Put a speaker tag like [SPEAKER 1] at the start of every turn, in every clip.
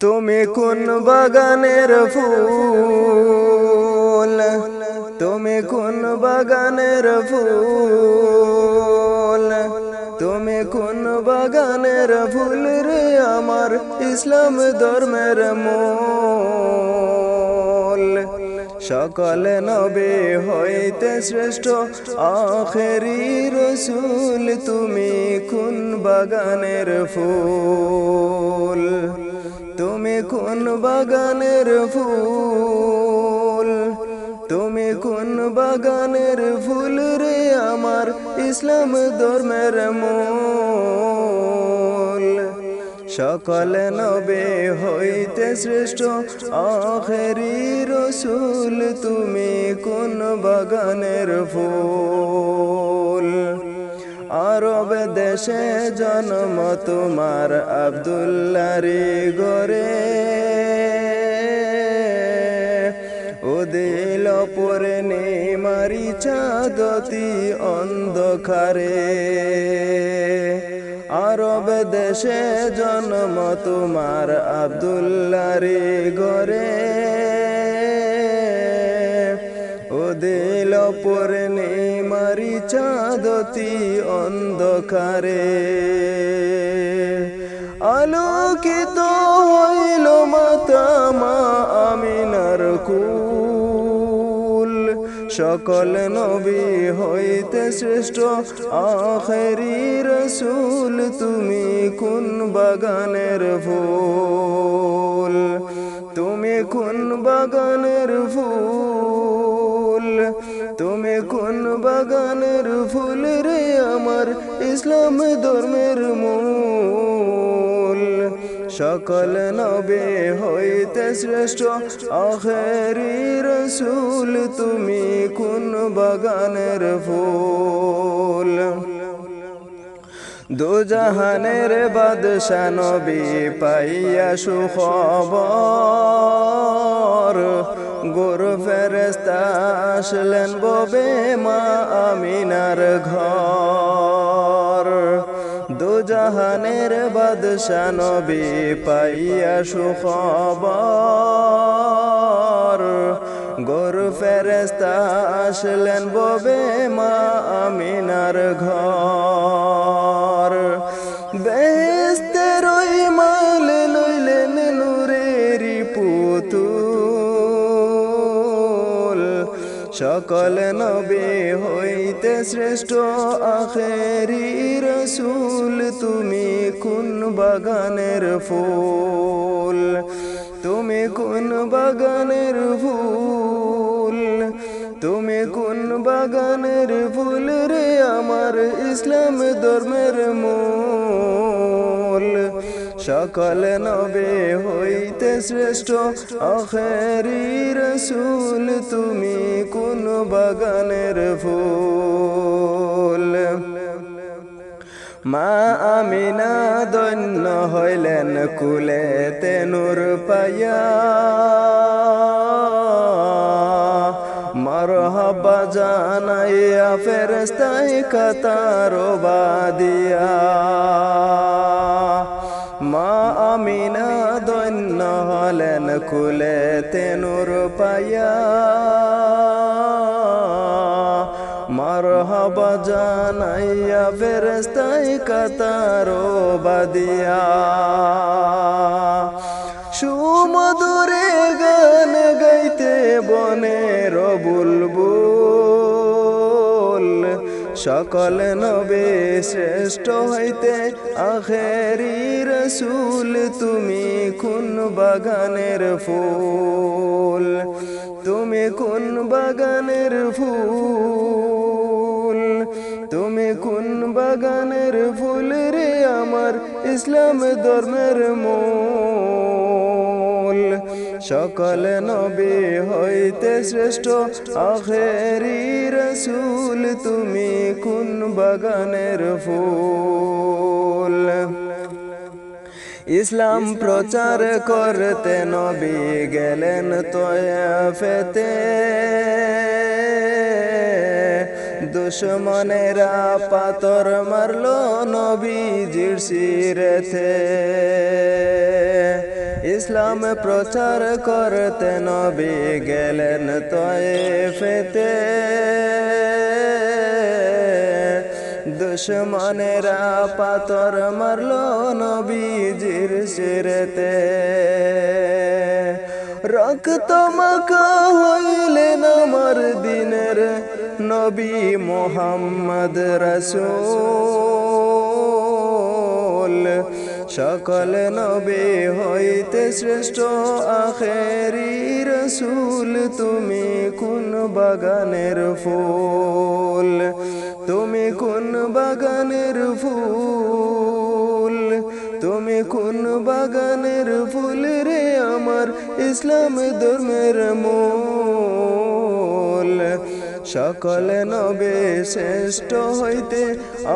[SPEAKER 1] তুমি কোন বাগানের ফুল? তুমি কোন বাগানের ফুল? তুমি কোন বাগানের ফুল রে আমার ইসলাম ধর্মের মূল? সকল নবে হইতে শ্রেষ্ঠ আখেরি রসুল তুমি কোন বাগানের ফুল? কোন বাগানের ফুল? তুমি কোন বাগানের ফুল রে আমার ইসলাম ধর্মের মূল? সকল নবে হইতে শ্রেষ্ঠ আখেরি রসুল, তুমি কোন বাগানের ফুল? আরব দেশে জন্ম তোমার আবদুল্লারি গরে ও দিল পরে মারি চাঁদতি অন্ধকারে। আরব দেশে জন্ম তোমার আবদুল্লারি গরে দিল পরে মারি চাঁদতি অন্ধকারে। আলোকিত হইল মাতা মা আমিনার কুল। সকল নবী হইতে শ্রেষ্ঠ আখেরি রসুল তুমি কোন বাগানের ফুল? তুমি কোন বাগানের ফুল? তুমি কোন বাগানের ফুল রে আমার ইসলাম ধর্মের মূল? সকল নবে হইতে শ্রেষ্ঠ, আখেরি রসুল, তুমি কোন বাগানের ফুল? দুজাহানের বাদশা নবী পাইয়া সুখবর। গুরু ফেরেস্তা আসলেন, ববে মা আমিনার ঘর। দুজাহানের বাদশা নবী পাইয়া সুখবর। গরু ফেরেস্তা আসলেন, ববে মা আমিনার ঘর। বেস্তের ওই লইলেন নুরেরি পুতুল। সকল নবে হইতে শ্রেষ্ঠ আখেরি রসুল, তুমি কোন বাগানের ফুল? তুমি কোন বাগানের ফুল? তুমি কোন বাগানের ফুল রে আমার ইসলাম ধর্মের মূল? সকল নবে হইতে শ্রেষ্ঠ, আখেরি রসুল তুমি কোন বাগানের ফুল। মা আমিনা দন্য হইলেন কুলে তেনুর পায়া। মরহবা জানাইয়া ফেরস্তাই কাতার বাদিয়া আমিনা দন্য হলেন কুলে তেনুর পায়া। মারহাবা জানাইয়া ফেরস্তাই কাতারো বাদিয়া। সুমধুরে গান গাইতে বনের বুলবুল সকল নবে শ্রেষ্ঠ হইতে আখেরি রসুল, তুমি কোন বাগানের ফুল? তুমি কোন বাগানের ফুল? তুমি কোন বাগানের ফুল রে আমার ইসলাম ধর্মের মূল? সকল নবী হইতে শ্রেষ্ঠ। আখেরি রসুল তুমি কোন বাগানের ফুল? ইসলাম প্রচার করতে নবী গেলেন তয়াফেতে দুশ্মনেরা পাতর মারলো নবীজির সিরেতে ইসলাম প্রচার করতে নবী গেলেন তয়েফেতে। দুশ্মনেরা পাতর মারল নবীজির শিরেতে। রক্ত হইলেন আমার দিনের নবী মোহাম্মদ রসূল। সকল নবী হইতে শ্রেষ্ঠ আখেরি রসুল, তুমি কোন বাগানের ফুল? তুমি কোন বাগানের ফুল? তুমি কোন বাগানের ফুল রে আমার ইসলাম ধর্মের মূল? সকল নবে শ্রেষ্ঠ হইতে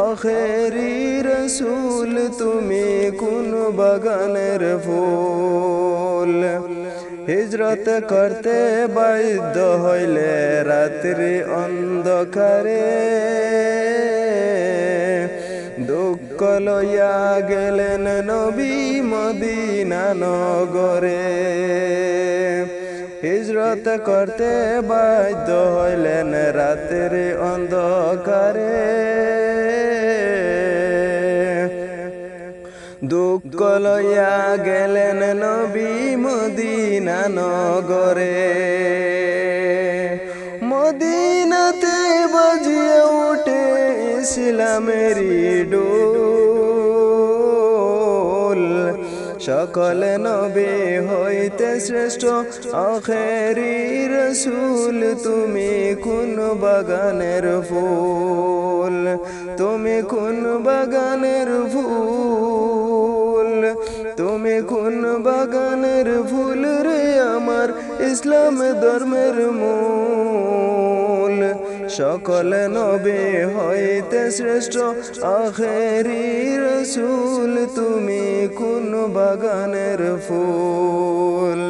[SPEAKER 1] আখেরি রসুল, তুমি কোন বাগানের ফুল? হিজরত করতে বাধ্য হইলে রাত্রি অন্ধকারে। দুঃখ লইয়া গেলেন নবী মদিনা নগরে। হিজরত করতে বাধ্য হইলেন রাতের অন্ধকারে। দুঃখ লইয়া গেলেন নবী মদিনা নগরে। মদিনাতে বাজিয়ে উঠে ইসলামেরই ডোল সকল নবী হইতে শ্রেষ্ঠ। আখেরি রসুল তুমি কোন বাগানের ফুল? তুমি কোন বাগানের ফুল? তুমি কোন বাগানের ফুল রে আমার ইসলাম ধর্মের মূল সকল নবী হইতে শ্রেষ্ঠ। আখেরি রসুল তুমি কোন বাগানের ফুল?